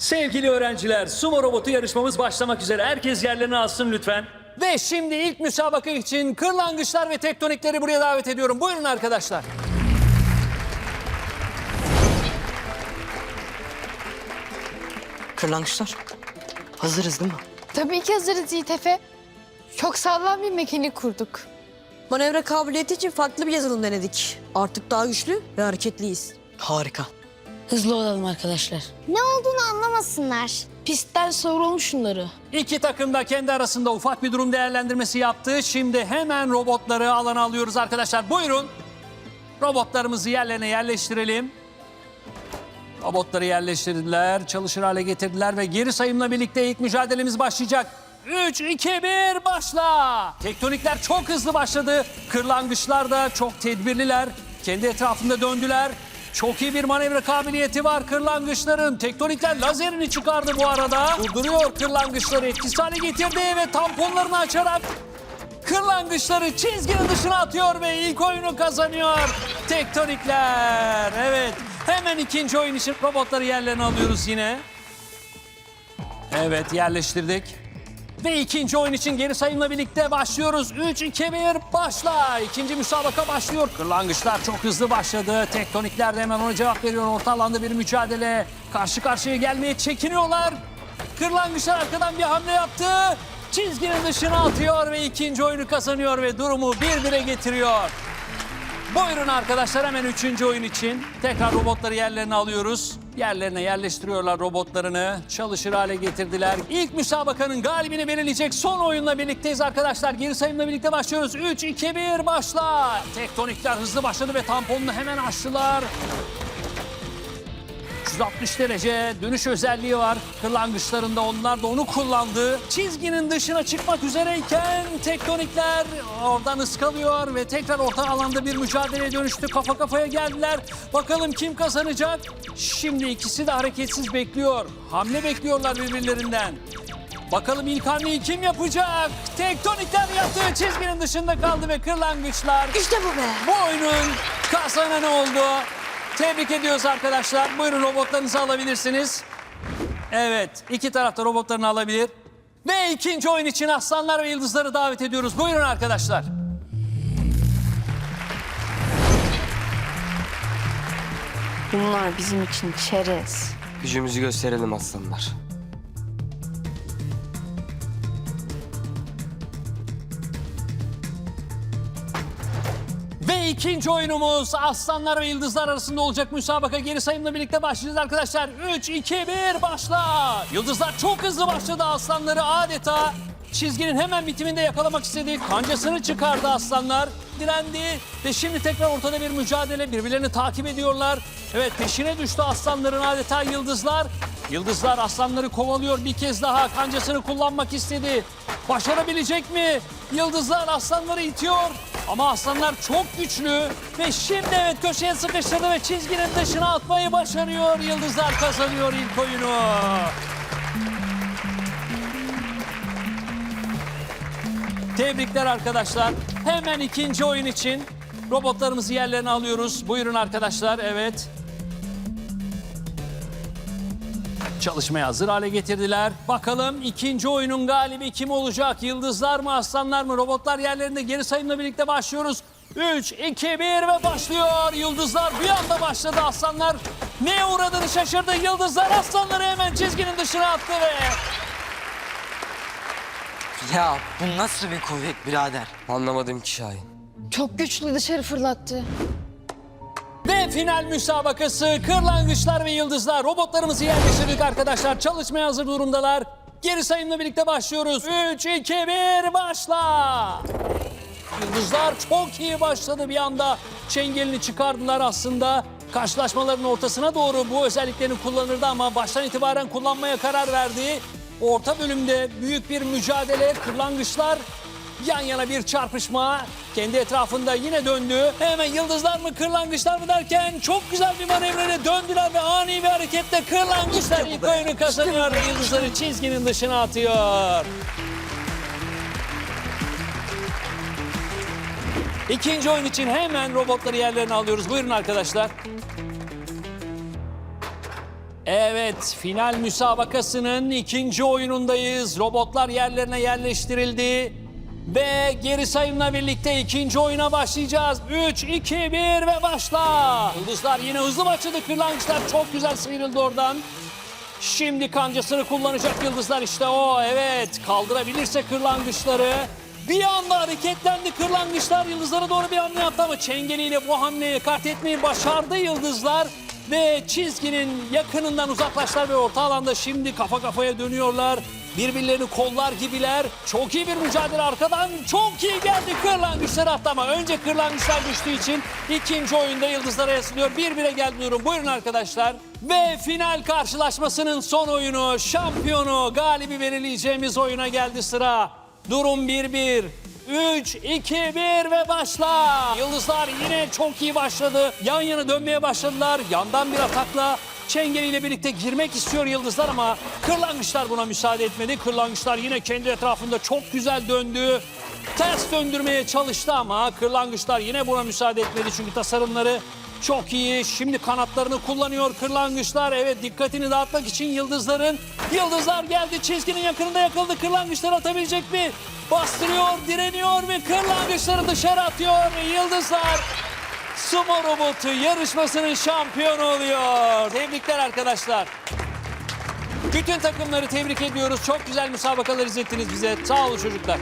Sevgili öğrenciler, sumo robotu yarışmamız başlamak üzere. Herkes yerlerini alsın lütfen. Ve şimdi ilk müsabaka için kırlangıçlar ve tektonikleri buraya davet ediyorum. Buyurun arkadaşlar. Kırlangıçlar. Hazırız değil mi? Tabii ki hazırız Yiğit Efe. Çok sağlam bir mekanik kurduk. Manevra kabiliyeti için farklı bir yazılım denedik. Artık daha güçlü ve hareketliyiz. Harika. Hızlı olalım arkadaşlar. Ne olduğunu anlamasınlar. Pistten savuralım şunları. İki takım da kendi arasında ufak bir durum değerlendirmesi yaptı. Şimdi hemen robotları alana alıyoruz arkadaşlar. Buyurun. Robotlarımızı yerlerine yerleştirelim. Robotları yerleştirdiler, çalışır hale getirdiler ve geri sayımla birlikte ilk mücadelemiz başlayacak. 3, 2, 1, başla! Tektonikler çok hızlı başladı. Kırlangıçlar da çok tedbirliler. Kendi etrafında döndüler. Çok iyi bir manevra kabiliyeti var kırlangıçların. Tektonikler lazerini çıkardı bu arada. Durduruyor kırlangıçları etkisiz hale getirdi ve tamponlarını açarak Kırlangıçları çizginin dışına atıyor ve ilk oyunu kazanıyor. Tektonikler. Evet. Hemen ikinci oyun için robotları yerlerine alıyoruz yine. Evet yerleştirdik. Ve ikinci oyun için geri sayımla birlikte başlıyoruz. 3, 2, 1 başla. İkinci müsabaka başlıyor. Kırlangıçlar çok hızlı başladı. Tektonikler de hemen ona cevap veriyor. Orta alanda bir mücadele. Karşı karşıya gelmeye çekiniyorlar. Kırlangıçlar arkadan bir hamle yaptı. Çizginin dışına atıyor ve ikinci oyunu kazanıyor ve durumu bir bire getiriyor. Buyurun arkadaşlar hemen üçüncü oyun için. Tekrar robotları yerlerine alıyoruz. Yerlerine yerleştiriyorlar robotlarını. Çalışır hale getirdiler. İlk müsabakanın galibini belirleyecek son oyunla birlikteyiz arkadaşlar. Geri sayımla birlikte başlıyoruz. 3, 2, 1 başla. Tektonikler hızlı başladı ve tamponunu hemen açtılar. 360 derece dönüş özelliği var. Kırlangıçlarında onlar da onu kullandı. Çizginin dışına çıkmak üzereyken tektonikler oradan ıskalıyor ve tekrar orta alanda bir mücadeleye dönüştü. Kafa kafaya geldiler. Bakalım kim kazanacak? Şimdi ikisi de hareketsiz bekliyor. Hamle bekliyorlar birbirlerinden. Bakalım ilk hamleyi kim yapacak? Tektonikler yaptı. Çizginin dışında kaldı ve kırlangıçlar İşte bu be. bu oyunun kazananı oldu. Tebrik ediyoruz arkadaşlar. Buyurun robotlarınızı alabilirsiniz. Evet, iki tarafta robotlarını alabilir. Ve ikinci oyun için aslanlar ve yıldızları davet ediyoruz. Buyurun arkadaşlar. Bunlar bizim için çerez. Gücümüzü gösterelim aslanlar. İkinci oyunumuz aslanlar ve yıldızlar arasında olacak müsabaka geri sayımla birlikte başlayacağız arkadaşlar. 3, 2, 1 başla. Yıldızlar çok hızlı başladı aslanları adeta çizginin hemen bitiminde yakalamak istedi. Kancasını çıkardı aslanlar. Direndi ve şimdi tekrar ortada bir mücadele. Birbirlerini takip ediyorlar. Evet peşine düştü aslanların adeta yıldızlar. Yıldızlar aslanları kovalıyor bir kez daha. Kancasını kullanmak istedi. Başarabilecek mi? Yıldızlar aslanları itiyor. Ama aslanlar çok güçlü ve şimdi evet köşeye sıkıştırdı ve çizginin dışına atmayı başarıyor. Yıldızlar kazanıyor ilk oyunu. Tebrikler arkadaşlar. Hemen ikinci oyun için robotlarımızı yerlerine alıyoruz. Buyurun arkadaşlar. Evet. Çalışmaya hazır hale getirdiler. Bakalım ikinci oyunun galibi kim olacak? Yıldızlar mı, aslanlar mı? Robotlar yerlerinde geri sayımla birlikte başlıyoruz. 3, 2, 1 ve başlıyor. Yıldızlar bir anda başladı. Aslanlar neye uğradığını şaşırdı. Yıldızlar aslanları hemen çizginin dışına attı ve... Ya bu nasıl bir kuvvet birader? Anlamadım ki Şahin. Çok güçlü dışarı fırlattı. Final müsabakası kırlangıçlar ve yıldızlar. Robotlarımızı yerleştirdik arkadaşlar. Çalışmaya hazır durumdalar. Geri sayımla birlikte başlıyoruz. 3, 2, 1 başla. Yıldızlar çok iyi başladı bir anda. Çengelini çıkardılar aslında. Karşılaşmaların ortasına doğru bu özelliklerini kullanırdı ama baştan itibaren kullanmaya karar verdi. Orta bölümde büyük bir mücadele. Kırlangıçlar Yan yana bir çarpışma. Kendi etrafında yine döndü. Hemen yıldızlar mı kırlangıçlar mı derken çok güzel bir manevrayla döndüler ve ani bir hareketle kırlangıçlar ilk oyunu kazanıyor. Yıldızları çizginin dışına atıyor. İkinci oyun için hemen robotları yerlerine alıyoruz. Buyurun arkadaşlar. Evet, final müsabakasının ikinci oyunundayız. Robotlar yerlerine yerleştirildi. Ve geri sayımla birlikte ikinci oyuna başlayacağız. 3, 2, 1 ve başla. Yıldızlar yine hızlı başladı. Kırlangıçlar çok güzel sıyrıldı oradan. Şimdi kancasını kullanacak yıldızlar işte o. Evet, kaldırabilirse kırlangıçları. Bir anda hareketlendi kırlangıçlar. Yıldızlara doğru bir hamle yaptı ama çengeliyle bu hamleyi kat etmeyi başardı yıldızlar. Ve çizginin yakınından uzaklaştılar ve orta alanda şimdi kafa kafaya dönüyorlar. Birbirlerini kollar gibiler. Çok iyi bir mücadele arkadan. Çok iyi geldi kırlangıçlar attı ama önce kırlangıçlar düştüğü için ikinci oyunda yıldızlara yansılıyor. Bir bire geldi durum. Buyurun arkadaşlar. Ve final karşılaşmasının son oyunu, şampiyonu, galibi belirleyeceğimiz oyuna geldi sıra. Durum 1-1. 3, 2, 1 ve başla. Yıldızlar yine çok iyi başladı. Yan yana dönmeye başladılar. Yandan bir atakla Çengeli ile birlikte girmek istiyor Yıldızlar ama Kırlangıçlar buna müsaade etmedi. Kırlangıçlar yine kendi etrafında çok güzel döndü. Ters döndürmeye çalıştı ama Kırlangıçlar yine buna müsaade etmedi. Çünkü tasarımları çok iyi. Şimdi kanatlarını kullanıyor Kırlangıçlar. Evet dikkatini dağıtmak için Yıldızların. Yıldızlar geldi çizginin yakınında yakaladı. Kırlangıçlar atabilecek mi? Bastırıyor, direniyor ve Kırlangıçları dışarı atıyor. Yıldızlar Sumo robotu yarışmasının şampiyonu oluyor. Tebrikler arkadaşlar. Bütün takımları tebrik ediyoruz. Çok güzel müsabakalar izlettiniz bize. Sağ olun çocuklar.